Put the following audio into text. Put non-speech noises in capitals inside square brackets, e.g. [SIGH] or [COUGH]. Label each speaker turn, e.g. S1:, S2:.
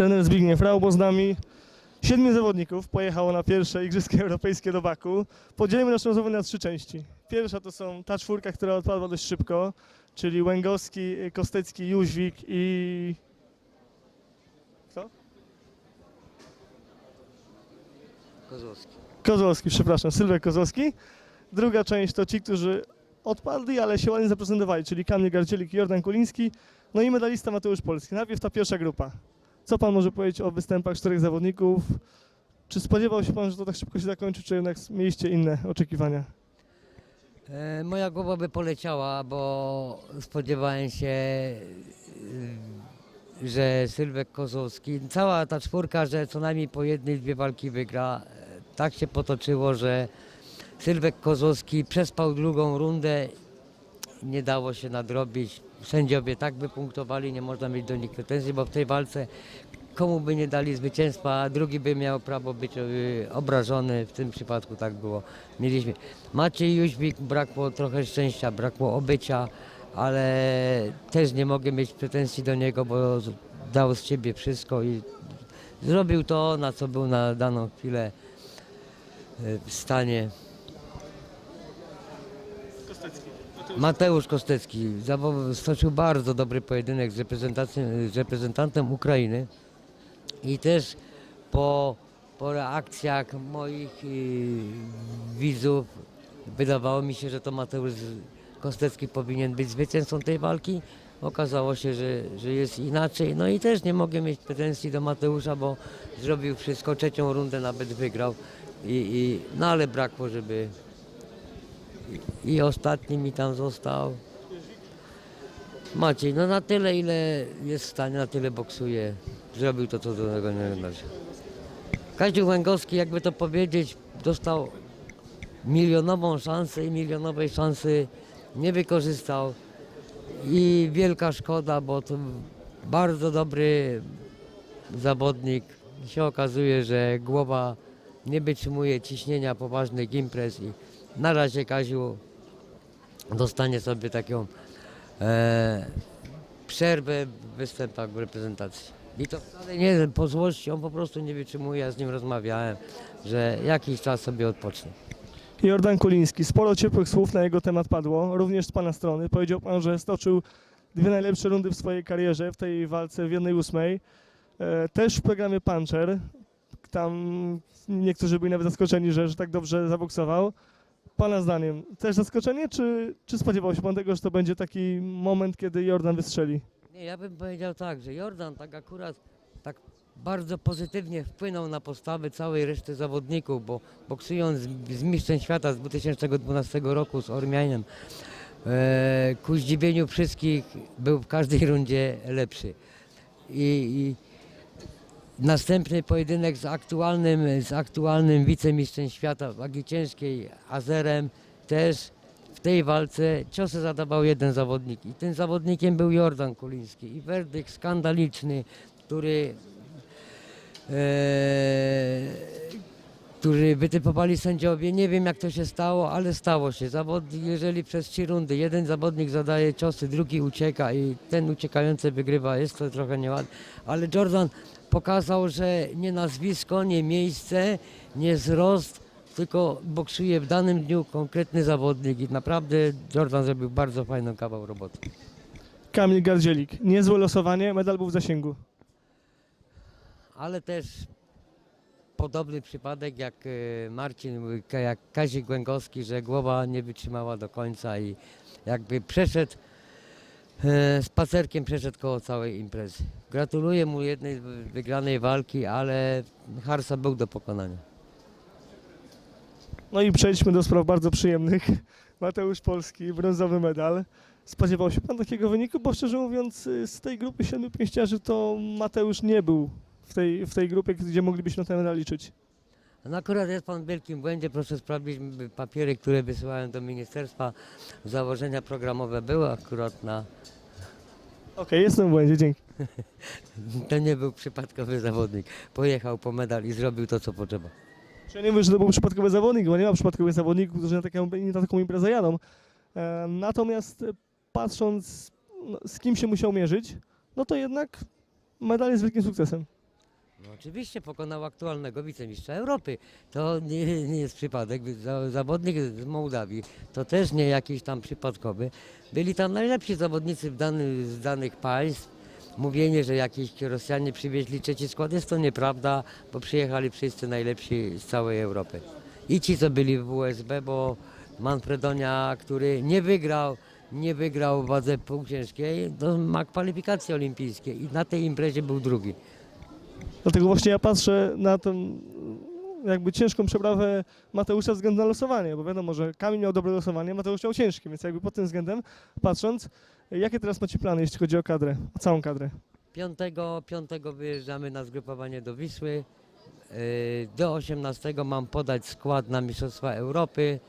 S1: trener Zbigniew Raubo z nami. Siedmiu zawodników pojechało na pierwsze Igrzyska [LAUGHS] Europejskie do Baku. Podzielimy naszą rozmowę na trzy części. Pierwsza to są ta czwórka, która odpadła dość szybko, czyli Łęgowski, Kostecki, Jóźwik i... Kto?
S2: Kozłowski.
S1: Kozłowski, przepraszam, Sylwek Kozłowski. Druga część to ci, którzy odpadli, ale się ładnie zaprezentowali, czyli Kamil Gardzielik i Jordan Kuliński, no i medalista Mateusz Polski. Najpierw ta pierwsza grupa. Co pan może powiedzieć o występach czterech zawodników? Czy spodziewał się pan, że to tak szybko się zakończy, czy jednak mieliście inne oczekiwania?
S2: E, moja głowa by poleciała, bo spodziewałem się, y, że Sylwek Kozłowski, cała ta czwórka, że co najmniej po jednej, dwie walki wygra. E, Tak się potoczyło, że Sylwek Kozłowski przespał drugą rundę, nie dało się nadrobić. Sędziowie tak by punktowali, nie można mieć do nich pretensji, bo w tej walce komu by nie dali zwycięstwa, a drugi by miał prawo być y, obrażony. W tym przypadku tak było. Mieliśmy Maciej Jóźwik, brakło trochę szczęścia, brakło obycia, ale też nie mogę mieć pretensji do niego, bo dał z siebie wszystko i zrobił to, na co był na daną chwilę y, w stanie. Mateusz Kostecki stoczył bardzo dobry pojedynek z, z reprezentantem Ukrainy i też po, po reakcjach moich y, widzów wydawało mi się, że to Mateusz Kostecki powinien być zwycięzcą tej walki. Okazało się, że, że jest inaczej. No i też nie mogę mieć pretensji do Mateusza, bo zrobił wszystko, trzecią rundę nawet wygrał. I, i, no ale brakło, żeby i, ostatni mi tam został. Maciej, no na tyle ile jest w stanie, na tyle boksuje. Zrobił to, co do niego nie należy. Kaziu Łęgowski, jakby to powiedzieć, dostał milionową szansę i milionowej szansy nie wykorzystał. I wielka szkoda, bo to bardzo dobry zawodnik. Się okazuje, że głowa nie wytrzymuje ciśnienia poważnych imprez i na razie Kaziu dostanie sobie taką e, przerwę w występach w reprezentacji. I to wcale nie po złości, on po prostu nie wytrzymuje, ja z nim rozmawiałem, że jakiś czas sobie odpocznie.
S1: Jordan Kuliński. Sporo ciepłych słów na jego temat padło, również z pana strony. Powiedział pan, że stoczył dwie najlepsze rundy w swojej karierze w tej walce w jednej ósmej. E, Też w programie Puncher. Tam niektórzy byli nawet zaskoczeni, że, że tak dobrze zaboksował. Pana zdaniem, też zaskoczenie, czy, czy spodziewał się pan tego, że to będzie taki moment, kiedy Jordan wystrzeli?
S2: Nie, ja bym powiedział tak, że Jordan tak akurat tak bardzo pozytywnie wpłynął na postawy całej reszty zawodników, bo boksując z, mistrzem świata z 2012 roku z Ormianem, e, ku zdziwieniu wszystkich był w każdej rundzie lepszy. I, i następny pojedynek z aktualnym, z aktualnym wicemistrzem świata wagi ciężkiej Azerem też w tej walce ciosy zadawał jeden zawodnik. I tym zawodnikiem był Jordan Kuliński. I werdykt skandaliczny, który e, który wytypowali sędziowie. Nie wiem jak to się stało, ale stało się. Zawodnik, jeżeli przez trzy rundy jeden zawodnik zadaje ciosy, drugi ucieka i ten uciekający wygrywa, jest to trochę nieładne. Ale Jordan pokazał, że nie nazwisko, nie miejsce, nie wzrost, tylko boksuje w danym dniu konkretny zawodnik i naprawdę Jordan zrobił bardzo fajną kawał roboty.
S1: Kamil Gardzielik. Niezłe losowanie, medal był w zasięgu.
S2: ale też podobny przypadek jak e, Marcin, jak Kazik Głęgowski, że głowa nie wytrzymała do końca i jakby przeszedł, e, spacerkiem przeszedł koło całej imprezy. Gratuluję mu jednej wygranej walki, ale Harsa był do pokonania.
S1: No i przejdźmy do spraw bardzo przyjemnych. Mateusz Polski, brązowy medal. Spodziewał się pan takiego wyniku? Bo szczerze mówiąc, y, z tej grupy siedmiu pięściarzy to Mateusz nie był w tej, w tej grupie, gdzie moglibyśmy na ten medal liczyć.
S2: No akurat jest pan w wielkim błędzie, proszę sprawdzić papiery, które wysyłałem do ministerstwa. Założenia programowe były akurat na...
S1: Okej, jestem w błędzie, dzięki. [LAUGHS]
S2: To nie był przypadkowy zawodnik. Pojechał po medal i zrobił to, co potrzeba.
S1: Czy ja nie mówię, że to był przypadkowy zawodnik, bo nie ma przypadkowych zawodników, którzy na taką, na taką imprezę jadą. E, natomiast e, patrząc, no, z kim się musiał mierzyć, no to jednak medal jest wielkim sukcesem.
S2: No oczywiście pokonał aktualnego wicemistrza Europy. To nie, nie jest przypadek. Za- Zawodnik z Mołdawii to też nie jakiś tam przypadkowy. Byli tam najlepsi zawodnicy w dany, z danych państw. Mówienie, że jakieś Rosjanie przywieźli trzeci skład jest to nieprawda, bo przyjechali wszyscy najlepsi z całej Europy. I ci, co byli w USB, bo Manfredonia, który nie wygrał, nie wygrał w wadze półciężkiej, to ma kwalifikacje olimpijskie i na tej imprezie był drugi.
S1: Dlatego właśnie ja patrzę na tę jakby ciężką przeprawę Mateusza względem na losowanie, bo wiadomo, że Kamil miał dobre losowanie, Mateusz miał ciężkie, więc jakby pod tym względem patrząc, jakie teraz macie plany, jeśli chodzi o kadrę, o całą kadrę?
S2: Piątego, piątego wyjeżdżamy na zgrupowanie do Wisły. Yy, Do 18 mam podać skład na Mistrzostwa Europy.